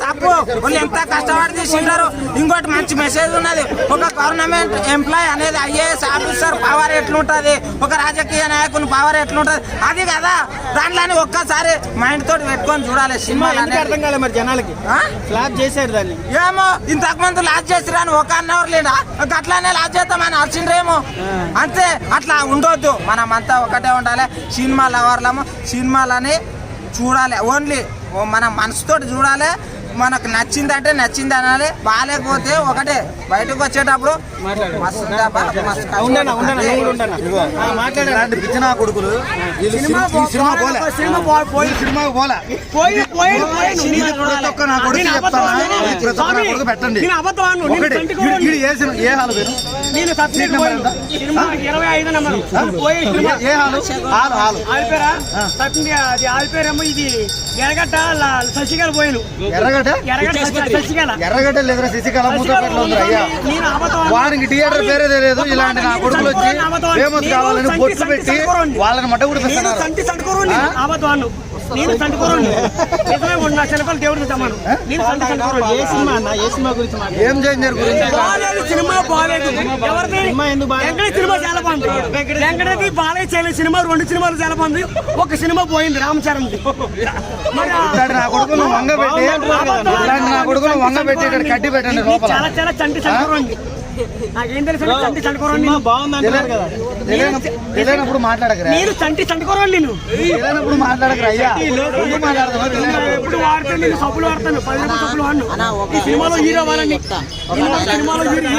తప్పు. వాళ్ళు ఎంత కష్టపడి తీసింటారు ఇంకోటి మంచి మెసేజ్ ఉన్నది. ఒక గవర్నమెంట్ ఎంప్లాయ్ అనేది ఐఏఎస్ ఆఫీసర్ పవర్ ఎట్లుంటది? ఒక రాజకీయ నాయకుని పవర్ ఎట్లుంటది? అది కదా. దాంట్లోని ఒక్కసారి మైండ్ తోటి పెట్టుకొని చూడాలి సినిమా అర్థం కాలేదు మరి జనాలకి? ఫ్లాప్ చేశారు దాన్ని. ఏమో ఇంతకు ముందు లాజ్ చేసిరాని ఒక అన్న ఎవరు లేడా? అట్లానే లాజ్ చేద్దామని వచ్చిండ్రేమో అంతే అట్లా ఉండొద్దు. మనం అంతా ఒకటే ఉండాలి. సినిమా లవర్లము సినిమాలని చూడాలి. ఓన్లీ మన మనసుతోటి చూడాలి. మనకు నచ్చిందంటే నచ్చింది అనాలి. బాగాలేకపోతే ఒకటే బయటకు వచ్చేటప్పుడు పిచ్చిన కొడుకులు సినిమా ఈ సినిమా పోలే ఈ సినిమాకి పోలే. ఒక్క నా కొడుకు చెప్తానా? పెట్టండి. ఏ హాలు పేరు నేను ఇరవై ఐదు నెంబర్ పోయి సినిమా ఏ హాలు? హాలు. హాలు ఆలిపేరా సత్యం అది ఆలిపేరేమో ఇది ఎరగట్ట ల- శశికళ పోయాను. ఎర్రగడ్డ? శశికళ. ఎర్రగడ్డ లేదురా శశికళ. వారికి థియేటర్ పేరే తెలియదు ఇలాంటి నా కొడుకులు వచ్చి ఫేమస్ కావాలని బొట్లు పెట్టి వాళ్ళని మట్ట కూడా నేను సంటి సంటుకోరు నిజమే ఉండు నా చిన్నపల్లి దేవుడికి సమానం. నేను సంటి సంటుకోరు ఏ సినిమా అన్న ఏ సినిమా గురించి ఏం చేంజర్ గురించి? బాలేదు సినిమా బాలేదు. ఎవరిది? సినిమా ఎందుకు బాలేదు? వెంకటేష్ సినిమా చాలా బాగుంది. వెంకటేష్ బాలయ్య చేయలేదు. సినిమా రెండు సినిమాలు చాలా బాగుంది. ఒక సినిమా పోయింది రామచరణ్ నా కొడుకును వంగ పెట్టి నా కొడుకును వంగ పెట్టి ఇక్కడ కట్టి పెట్టండి చాలా చాలా చంటి చండుకోరండి నాకేం తెలుసు చంటి తెలియనప్పుడు మాట్లాడకరా? నేను చంటి చండుకోరండి నేను. తెలియనప్పుడు మాట్లాడకరా అయ్యా? ఎప్పుడు నేను సబ్బులు వాడతాను పది సబ్బులు సినిమాలో హీరో వాళ్ళని సినిమాలో హీరో